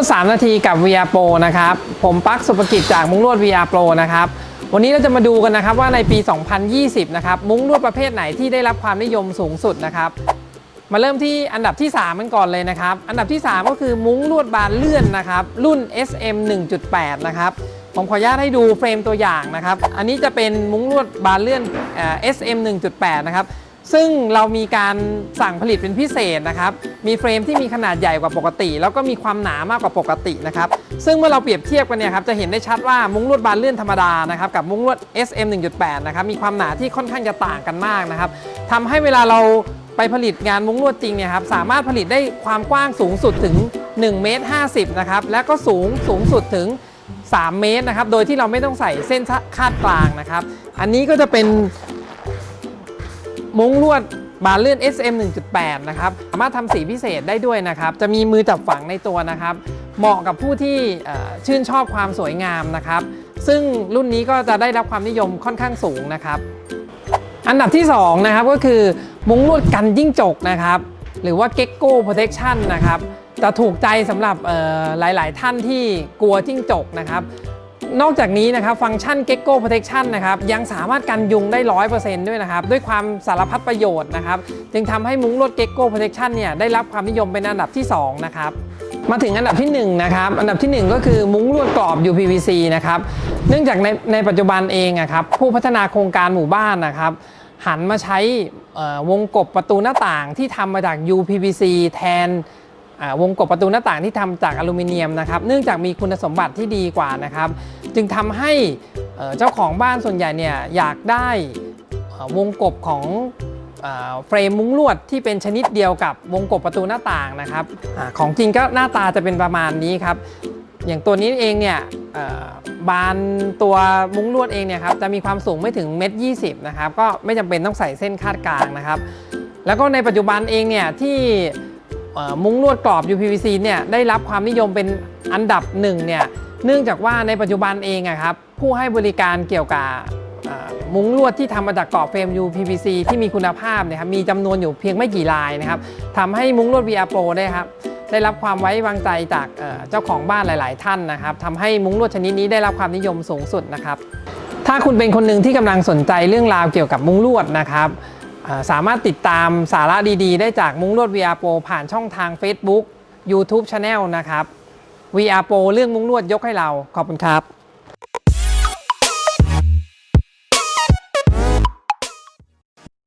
วด 3 นาทีกับ VR Pro นะครับ ผมปักสุภกิจจากมุ้งลวด VR Pro นะครับ วันนี้เราจะมาดูกันนะครับว่าในปี 2020 นะครับ มุ้งลวดประเภทไหนที่ได้รับความนิยมสูงสุดนะครับ มาเริ่มที่อันดับที่ 3 กันก่อนเลยนะครับ อันดับที่ 3 ก็คือมุ้งลวดบานเลื่อนนะครับ รุ่น SM 1.8 นะครับ ผมขออนุญาตให้ดูเฟรมตัวอย่างนะครับ อันนี้จะเป็นมุ้งลวดบานเลื่อนเอ่อ SM 1.8 นะครับ ซึ่งเรามีการสั่งผลิตเป็นพิเศษนะครับ มีเฟรมที่มีขนาดใหญ่กว่าปกติ แล้วก็มีความหนามากกว่าปกตินะครับ ซึ่งเมื่อเราเปรียบเทียบกันเนี่ยครับ จะเห็นได้ชัดว่ามุ้งลวดบานเลื่อนธรรมดานะครับ กับมุ้งลวด SM 1.8 นะครับ มีความหนาที่ค่อนข้างจะต่างกันมากนะครับทำให้เวลาเราไปผลิตงานมุ้งลวดจริงเนี่ยครับ สามารถผลิตได้ความกว้างสูงสุดถึง1เมตร50นะครับ และก็สูงสูงสุดถึง 3 เมตรนะครับ โดยที่เราไม่ต้องใส่เส้นคาดกลางนะครับ อันนี้ก็จะเป็น มุ้งลวดบานเลื่อน SM 1.8 นะครับ สามารถทำสีพิเศษได้ด้วยนะครับ จะมีมือจับฝังในตัวนะครับ เหมาะกับผู้ที่ชื่นชอบความสวยงามนะครับ ซึ่งรุ่นนี้ก็จะได้รับความนิยมค่อนข้างสูงนะครับ อันดับที่ 2 นะครับก็คือมุ้งลวดกันยิ่งจกนะครับ หรือว่า Gecko Protection นะครับ จะถูกใจสำหรับหลาย ๆ ท่านที่กลัวจิ้งจกนะครับ นอกจากนี้นะครับฟังก์ชัน Gecko Protection นะครับยังสามารถกันยุงได้ 100%ด้วยนะครับด้วยความสารพัดประโยชน์นะครับจึงทำให้มุ้งลวด Gecko Protection เนี่ยได้รับความนิยมเป็นอันดับที่ 2 นะครับมาถึงอันดับที่1นะครับอันดับที่ 1 ก็คือมุ้งลวดกรอบ UPVC นะครับเนื่องจากในในปัจจุบันเองอะครับผู้พัฒนาโครงการหมู่บ้านนะครับหันมาใช้วงกบประตูหน้าต่างที่ทำมาจาก UPVC แทน วงกบประตูหน้าต่างที่ทำจากอลูมิเนียมนะครับเนื่องจากมีคุณสมบัติที่ดีกว่านะครับ จึงทำให้เจ้าของบ้านส่วนใหญ่เนี่ยอยากได้วงกบของเฟรมมุ้งลวดที่เป็นชนิดเดียวกับวงกบประตูหน้าต่างนะครับอของจริงก็หน้าตาจะเป็นประมาณนี้ครับ อย่างตัวนี้เองเนี่ยบานตัวมุ้งลวดเองเนี่ยครับจะมีความสูงไม่ถึงเมตรยีนะครับก็ไม่จำเป็นต้องใส่เส้นคาดกลางนะครับ แล้วก็ในปัจจุบันเองเนี่ยที่ มุ้งลวดกรอบ UPVC เนี่ยได้รับความนิยมเป็นอันดับหนึ่งเนี่ยเนื่องจากว่าในปัจจุบันเองอะครับผู้ให้บริการเกี่ยวกับมุ้งลวดที่ทำมาจากกรอบเฟรม UPVC ที่มีคุณภาพเนะครับมีจำนวนอยู่เพียงไม่กี่รายนะครับทำให้มุ้งลวด VR Pro ได้ครับได้รับความไว้วางใจจากเจ้าของบ้านหลาย ๆ ท่านนะครับทำให้มุ้งลวดชนิดนี้ได้รับความนิยมสูงสุดนะครับถ้าคุณเป็นคนหนึ่งที่กำลังสนใจเรื่องราวเกี่ยวกับมุ้งลวดนะครับ สามารถติดตามสาระดีๆ ได้จากมุ้งลวด VR Pro ผ่านช่องทาง Facebook YouTube Channel นะครับ VR Pro เรื่องมุ้งลวดยกให้เรา ขอบคุณครับ